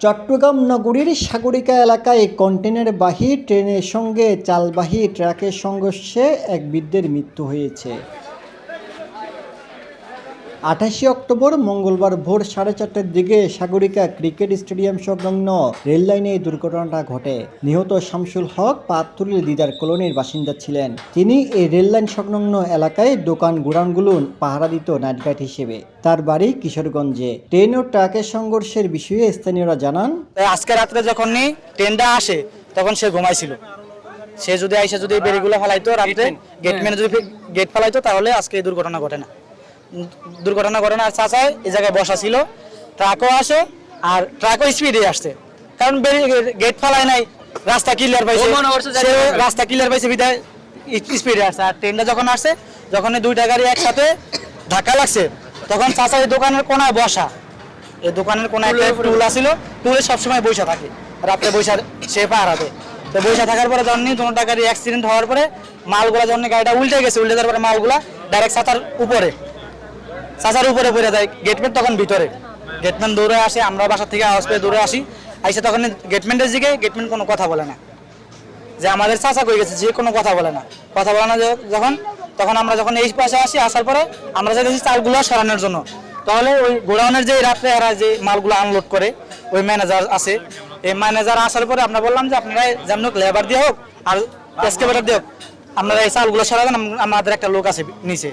চট্টগ্রাম নগরীর সাগরিকা এলাকায় কন্টেনারবাহী ট্রেনের সঙ্গে চালবাহী ট্রাকের সংঘর্ষে এক বৃদ্ধের মৃত্যু হয়েছে। আঠাশে অক্টোবর মঙ্গলবার ভোর সাড়ে চারটার দিকে সাগরিকা ক্রিকেট স্টেডিয়াম সংলগ্ন রেল লাইনে এই দুর্ঘটনাটা ঘটে। নিহত শামসুল হক পাতুলের দিদার কলোনির বাসিন্দা ছিলেন। তিনি এই রেল লাইন সংলগ্ন এলাকায় দোকান গোডাউনগুলো পাহারা দিত নাইট গার্ড হিসেবে। তার বাড়ি কিশোরগঞ্জে। ট্রেন ও ট্রাকের সংঘর্ষের বিষয়ে স্থানীয়রা জানান আজকে রাত্রে যখন নি ট্রেনটা আসে তখন সে ঘুমাইছিল। সে যদি আইসা যদি বেরিগুলো ফেলাইতো রাত্রে গেটম্যানে যদি গেট ফেলাইতো তাহলে আজকে এই দুর্ঘটনা ঘটে না। দুর্ঘটনা ঘটে না আর চাচাই এই জায়গায় বসা ছিল। ট্রাকও আসে আর ট্রাকও স্পিডে আসছে। কারণ গেট ফালায় নাই রাস্তা ক্লিয়ার পাইছে। রাস্তা ক্লিয়ার পাইছে বিধায় স্পিডে আসছে। আর ট্রেনটা যখন আসছে যখন দুইটা গাড়ি একসাথে ধাক্কা লাগছে তখন চাচা এই দোকানের কোনায় বসা। এই দোকানের কোনায় একটা টুল আছিল। টুলে সবসময় বৈশা থাকে। রাত্রে বৈশা সে পাহারাতে। তো বৈশা থাকার পরে যখন দুটা গাড়ি অ্যাক্সিডেন্ট হওয়ার পরে মালগুলা যখন গাড়িটা উল্টে গেছে উল্টে যাওয়ার পরে মালগুলা ডাইরেক্ট ছাতার উপরে। চাচার উপরে পড়ে যায়। গেটম্যান তখন ভিতরে। গেটম্যান দৌড়ে আসে, আমরা বাসা থেকে আওয়াজ পেয়ে দৌড়ে আসি। আইসে তখন গেটম্যানের দিকে গেটম্যান কোনো কথা বলে না। যে আমাদের চাচা কই গেছে, যে কোনো কথা বলে না। কথা বলে না যখন, তখন আমরা যখন এই পাশে আসি, আসার পরে আমরা চাইতেছি চালগুলো সরানোর জন্য। তাহলে ওই গোডাউনের যে রাত্রে এরা যে মালগুলো আনলোড করে, ওই ম্যানেজার আছে। এই ম্যানেজার আসার পরে আমরা বললাম যে, আপনারা যেমন লেবার দিয়ে হোক আর এসকেভেটার দিয়ে হোক, আপনারা এই চালগুলো সরাবেন, আম- আমাদের একটা লোক আছে নিচে।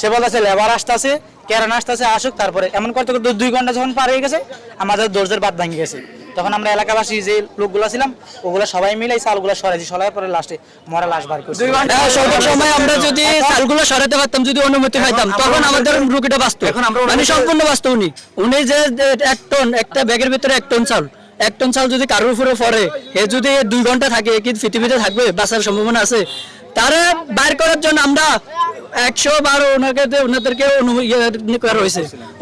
সে বলতেছে লেবার আসতেছে কেরান আসতেছে আসুক তারপরে। এমন করতে করতে দুই ঘণ্টা যখন পার হয়ে গেছে আমাদের দর্জের বাদ ভাঙে গেছে। তখন আমরা এলাকাবাসী যে লোকগুলো ছিলাম ওগুলো সবাই মিলে চালগুলো সরাইছি সরাই পরে লাস্টে মরা লাশ বার করছি। হ্যাঁ, সঠিক সময় আমরা যদি চালগুলো সরাতে পারতাম যদি অনুমতি পাইতাম তখন আমাদের রুগীটা বাঁচত। মানে সম্পূর্ণ বাঁচত উনি। উনি যে এক টন একটা ব্যাগের ভিতরে এক টন চাল এক টন চাল যদি কারোর উপরে পড়ে এ যদি দুই ঘণ্টা থাকে কি পৃথিবীতে থাকবে বাঁচার সম্ভাবনা আছে? তারা বাইর করার জন্য আমরা একশো বারো ওনাকে ওনাদেরকে ইয়ে করা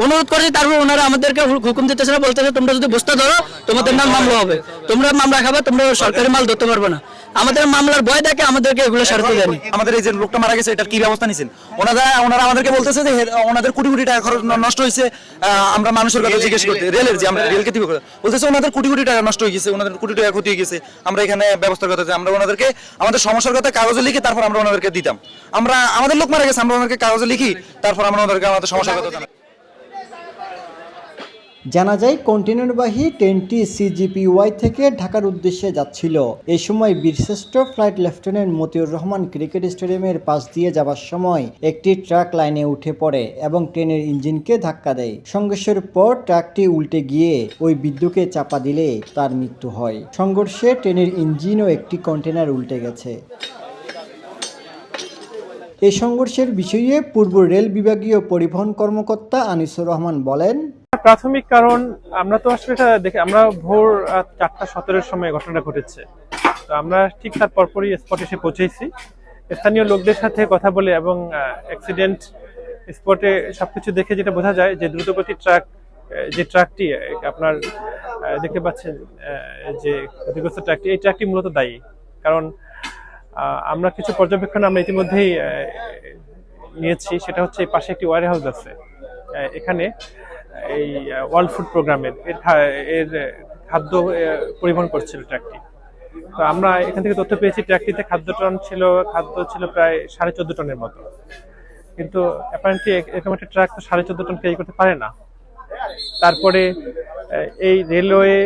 অনুরোধ তারপর ওনারা আমাদেরকে হুকুম দিতেছে না, বলতেছে, তোমরা যদি ধরো, তোমাদের নাম মামলা হবে। তোমরা মামলা তোমরা সরকারি মাল ধরতে পারবে না। আমাদের মামলার দেখে আমাদেরকে এগুলো সারতে দেয়নি। আমাদের এই যে লোকটা মারা গেছে, এটার কি ব্যবস্থা ওনারা ওনারা আমাদেরকে বলতেছে যে ওনাদের কোটি কোটি টাকা খরচ নষ্ট হয়েছে। আমরা মানুষের কথা জিজ্ঞেস করতে, রেলের যে আমরা রেলকে দিব বলতেছে, ওনাদের কোটি কোটি টাকা নষ্ট হয়ে গেছে, ওনাদের কোটি টাকা ক্ষতি হয়ে গেছে। আমরা এখানে ব্যবস্থার কথা আমরা ওনাদেরকে আমাদের সমস্যার কথা কাগজে লিখে তারপর আমরা ওনাদেরকে দিতাম। আমরা আমাদের লোক মারা গেছে আমরা কাগজে লিখি, তারপর আমরা ওনাদেরকে আমাদের সমস্যার কথা জানাই জানা যায় কন্টেনারবাহী ট্রেনটি সিজিপিওয়াই থেকে ঢাকার উদ্দেশ্যে যাচ্ছিল। এই সময় বীরশ্রেষ্ঠ flight lieutenant Motiur Rahman cricket স্টেডিয়ামের পাশ দিয়ে যাবার সময় একটি ট্রাক লাইনে উঠে পড়ে এবং ট্রেনের ইঞ্জিনকে ধাক্কা দেয়। সংঘর্ষের পর ট্রাকটি উল্টে গিয়ে ওই বিদ্যুৎকে চাপা দিলে তার মৃত্যু হয়। সংঘর্ষে ট্রেনের ইঞ্জিন ও একটি কন্টেনার উল্টে গেছে। এই সংঘর্ষের বিষয়ে পূর্ব রেল বিভাগীয় পরিবহন কর্মকর্তা আনিসুর রহমান বলেন, প্রাথমিক কারণ, আমরা তো আসলে এটা দেখে, আমরা ভোর চারটা সতেরোর সময় ঘটনাটা ঘটেছে। তো আমরা ঠিক তার পরপরই স্পটে এসে পৌঁছেছি। স্থানীয় লোকদের সাথে কথা বলে এবং অ্যাক্সিডেন্ট স্পটে সবকিছু দেখে যেটা বোঝা যায় যে দ্রুতগতির ট্রাক যে ট্রাকটি আপনার দেখতে পাচ্ছেন যে ক্ষতিগ্রস্ত ট্রাকটি, এই ট্রাকটি মূলত দায়ী। কারণ আমরা কিছু পর্যবেক্ষণ আমরা ইতিমধ্যেই নিয়েছি। সেটা হচ্ছে এই পাশে একটি ওয়ার হাউস আছে এখানে এই ওয়ার্ল্ড ফুড প্রোগ্রামের এর এর খাদ্য পরিবহন করছিল ট্র্যাকটি তো আমরা এখান থেকে তথ্য পেয়েছি ট্র্যাকটিতে খাদ্য টন ছিল, খাদ্য ছিল প্রায় সাড়ে চোদ্দ টনের মতো। কিন্তু অ্যাপারেন্টলি এরকম একটা ট্রাক তো সাড়ে চোদ্দ টন ক্যারি করতে পারে না। তারপরে এই রেলওয়ে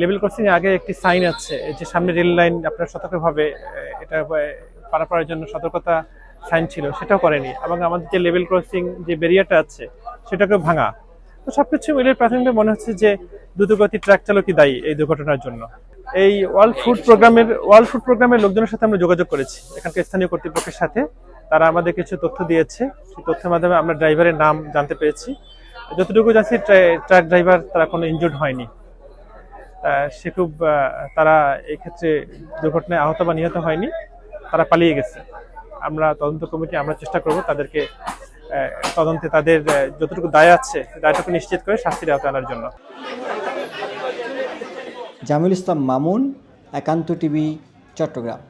লেভেল ক্রসিং আগে একটি সাইন আছে যে সামনে রেল লাইন আপনার সতর্কভাবে এটা পারাপারের জন্য সতর্কতা সাইন ছিল, সেটাও করেনি। এবং আমাদের যে লেভেল ক্রসিং যে ব্যারিয়ারটা আছে, সেটাকেও ভাঙা। তো সবকিছু মিলে প্রাথমিকভাবে মনে হচ্ছে যে দ্রুতগতি ট্রাক চালকই দায়ী এই দুর্ঘটনার জন্য। এই ওয়ার্ল্ড ফুড প্রোগ্রামের, ওয়ার্ল্ড ফুড প্রোগ্রামের লোকজনের সাথে আমরা যোগাযোগ করেছি, এখানকার স্থানীয় কর্তৃপক্ষের সাথে। তারা আমাদের কিছু তথ্য দিয়েছে, সেই তথ্যের মাধ্যমে আমরা ড্রাইভারের নাম জানতে পেরেছি। যতটুকু জানছি ট্রাক ড্রাইভার, তারা কোনো ইনজুর্ড হয়নি। সে খুব তারা এক্ষেত্রে ক্ষেত্রে দুর্ঘটনায় আহত বা নিহত হয়নি, তারা পালিয়ে গেছে। আমরা তদন্ত কমিটি, আমরা চেষ্টা করব তাদেরকে তদন্তে তাদের যতটুকু দায় আছে দায়টুকু নিশ্চিত করে শাস্তির আওতায় আনার জন্য। জামিল ইসলাম মামুন, একান্ত টিভি, চট্টগ্রাম।